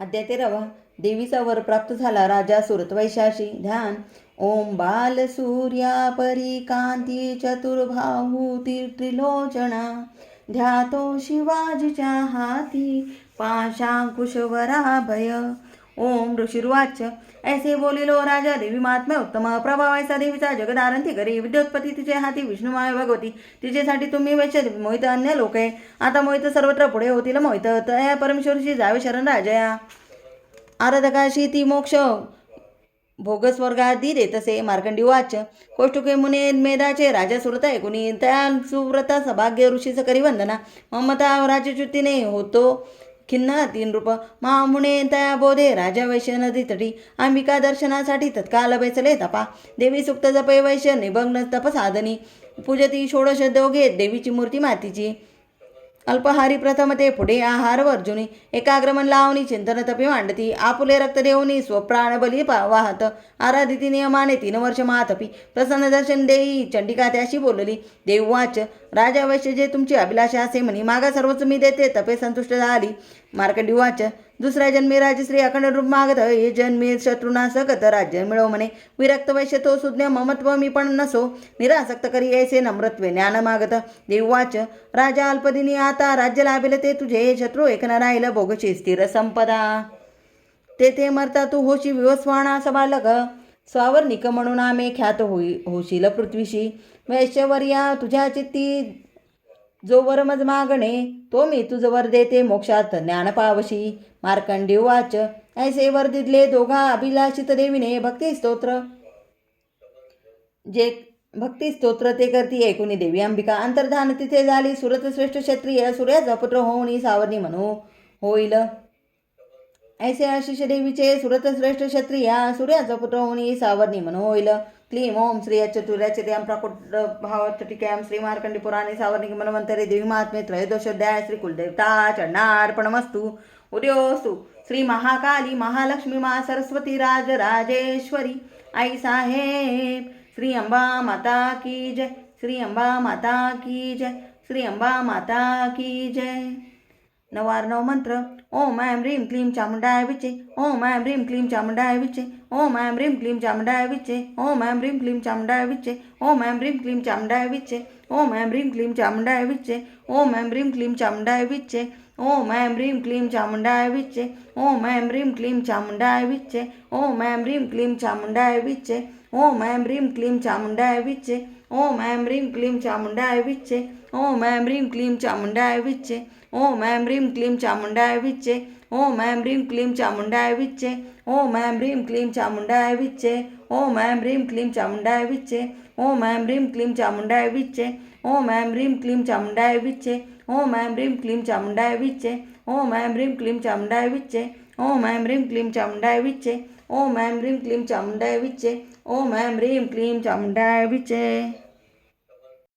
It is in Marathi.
अध्याय देवीचा वर प्राप्त झाला राजा सुरतवैशाशी ध्यान. ओम बाल सूर्या परी कांती चतुर्भाहूती त्रिलोचना ध्यातो शिवाजीच्या हाती पाशांकुशवरा भय ओम ऋषिर्वाच ऐसे बोलिलो राजा देवी महात्मा उत्तम प्रभाव ऐसा देवीचा जगदारंती घरी विद्योत्पती तिचे हाती विष्णुमाय भगवती तिच्यासाठी तुम्ही वैश्य मोहित अन्य लोक। आहे आता मोहित सर्वत्र पुढे होतील मोहित तया परमेश्वरशी जावे शरण राजया आराधकाशी ती मोक्ष। भोगस्वर्गादी देतसे मार्कंडी वाच। कोष्टुके मुने मेधाचे राजा सुरत ऐकुनी त्या सुव्रता सभाग्य ऋषीचं करी वंदना ममता राजच्युतीने होतो। खिन्न तीन रूप महामुने तया बोधे राजा वैश्य नदी तटी अंबिका दर्शनासाठी तत्काल बैसले तपा. देवी सुक्त जपे वैश्य निभग्न तपसाधनी पूजती षोडश दोघे देवीची मूर्ती मातीची. अल्पहारी प्रथम ते पुढे आहार वर्जुनी. एकाग्रमन लावणी चिंतन तपी मांडती. आपुले रक्त देऊनी स्वप्राण बली पा वाहत. आराधिती नियमाने तीन वर्ष महातपी. प्रसन्न दर्शन देई चंडिका त्याशी बोलली देववाच राजा वैश्य जे तुमची अभिलाषा असे म्हणी मागा सर्वच मी देते. तपे संतुष्ट झाली. मार्कंडी वाच. दुसऱ्या जन्मी राजश्री अखंड रूप मागत हे जन्मी शत्रुना सकत राज्य मिळव म्हणे. विरक्त वैश्य तो सुज्ञ ममत्व मी पण नसो. निरासक्त करी ऐसे नम्रत्वे ज्ञान मागत. देववाच राजा अल्पदिनी आता राज्य लाभेल ते तुझे. शत्रू एक न राहिलं भोगशी स्थिर संपदा. तेथे मरता तू होशी विवस्वाना सबालक. निक म्हणून आम्ही ख्यात होई होशील पृथ्वीशी. वैश्यवर्या तुझ्या चित्ती जो वर मज मागणे तो मी तुझ वर देते मोक्षात ज्ञान पावशी मार्कंडी वाच ऐसे वर दिले दोघा अभिलाषित देवीने. भक्ती स्तोत्र. जे भक्ती स्तोत्र ते करती ऐकुनी देवी अंबिका. अंतर्धान तिथे झाली सुरत श्रेष्ठ क्षत्रिय. सूर्याचा पुत्र होऊनी सावरणी म्हणू होईल. ऐसे आशिष देवीचे सुरत श्रेष्ठ क्षत्रिया. सूर्याचा पुत्र होऊनी सावरणी म्हणू होईल. क्लीं ओम श्री चतुर्याचे प्रकुट भाव टिकाम श्री मार्कंडी सावर्णिक मनवंतरे देवी महात्मे त्रयोदशोध्याय श्री कुलदेवता चरणार्पणमस्तु। उद्योस्तु श्री महाकाली महालक्ष्मी मा सरस्वती राज राजेश्वरी आई साहेब श्री अंबा माता की जय। श्री अंबा माता की जय। श्री अंबा माता की जय। नवार्णव मंत्र ओम ऐं ह्रीं क्लीं चामुंडाय विचे ओम ऐं ह्रीं क्लीं चामुंडाय विचे ओम ऐं ह्रीं क्लीं चामुंडाय विचे ओम ऐं ह्रीं क्लीं चामुंडाय विचे ओम ऐं ह्रीं क्लीं चामुंडाय विचे ओम ऐं ह्रीं क्लीं चामुंडाय विचे ओम ऐं ह्रीं क्लीं चामुंडाय विचे ओम ऐं ह्रीं क्लीं चामुंडाय विचे ओम ऐं ह्रीं क्लीं चामुंडाय विचे ओम ऐं ह्रीं क्लीं चामुंडाय विचे ओम ऐं ह्रीं क्लीं चामुंडाय विचे ఓం యాం హ్రీం క్లీం చాముండాయ విచ్చే ఓం యాం హ్రీం క్లీం చాముండాయ విచ్చే ఓం యాం హ్రీం క్లీం చాముండాయ విచ్చే ఓం యాం హ్రీం క్లీం చాముండాయ విచ్చే ఓం యాం హ్రీం క్లీం చాముండాయ విచ్చే ఓం యాం హ్రీం క్లీం చాముండాయ విచ్చే ఓం యాం హ్రీం క్లీం చాముండాయ విచ్చే ఓం యాం హ్రీం క్లీం చాముండాయ విచ్చే ఓం యాం హ్రీం క్లీం చాముండాయ విచ్చే ఓం యాం హ్రీం క్లీం చాముండాయ విచ్చే ఓం యాం హ్రీం క్లీం చాముండాయ విచ్చే ಓಂ ಆ್ಯಂ ರೀಂ ಕ್ಲೀಂ ಚಾಮುಂಡಾಯ ವಿಚ್ಚೆ ಓಂ ಆ್ಯಂ ರೀಂ ಕ್ಲೀಂ ಚಾಮುಂಡಾಯ ವಿಚ್ಚೆ